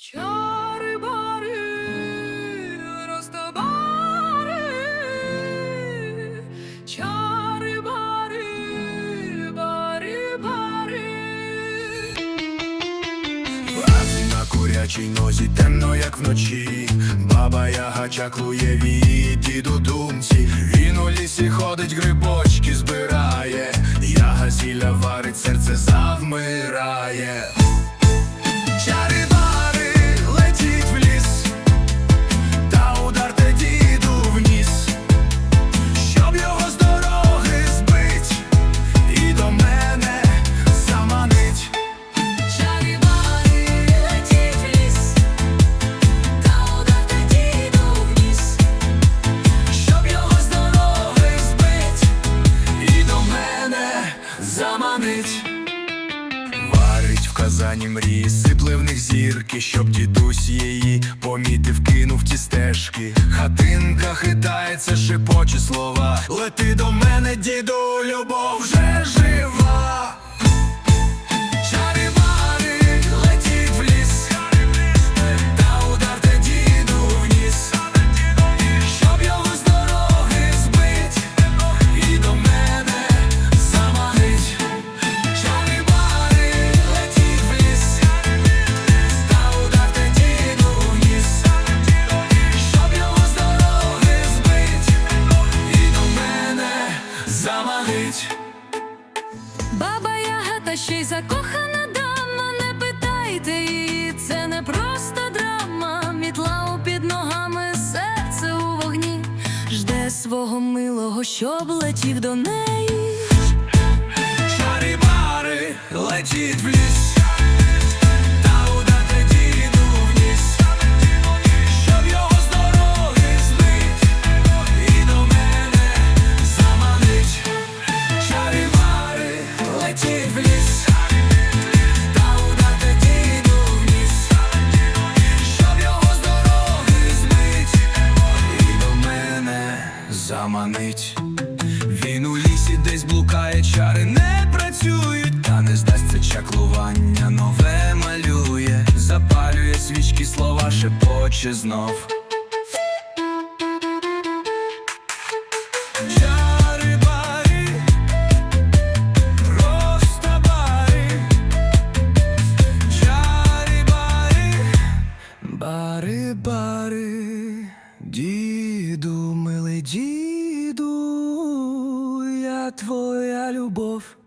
Чари бари, розтабари, чари бари, бари, бари. На курячій нозі темно, як вночі. Баба яга чаклує вії, діду думці. Він у лісі ходить, грибочки збирає. Яга зілля варить, серце завмирає. Заманить. Варить в казані мрії, сипле в них зірки, щоб дідусь її помітив, кинув ті стежки. Хатинка хитається, шепоче слова. Лети до мене, діду, любов вже жива. Та ще й закохана дама, не питайте її, це не просто драма. Мітла у під ногами, серце у вогні, жде свого милого, щоб летів до неї. Чарі бари летіть в ліс, манить. Він у лісі десь блукає, чари не працюють, та не здасться чаклування, нове малює, запалює свічки, слова шепоче знов. Бари, бари, діду, милий діду caralho, bofo.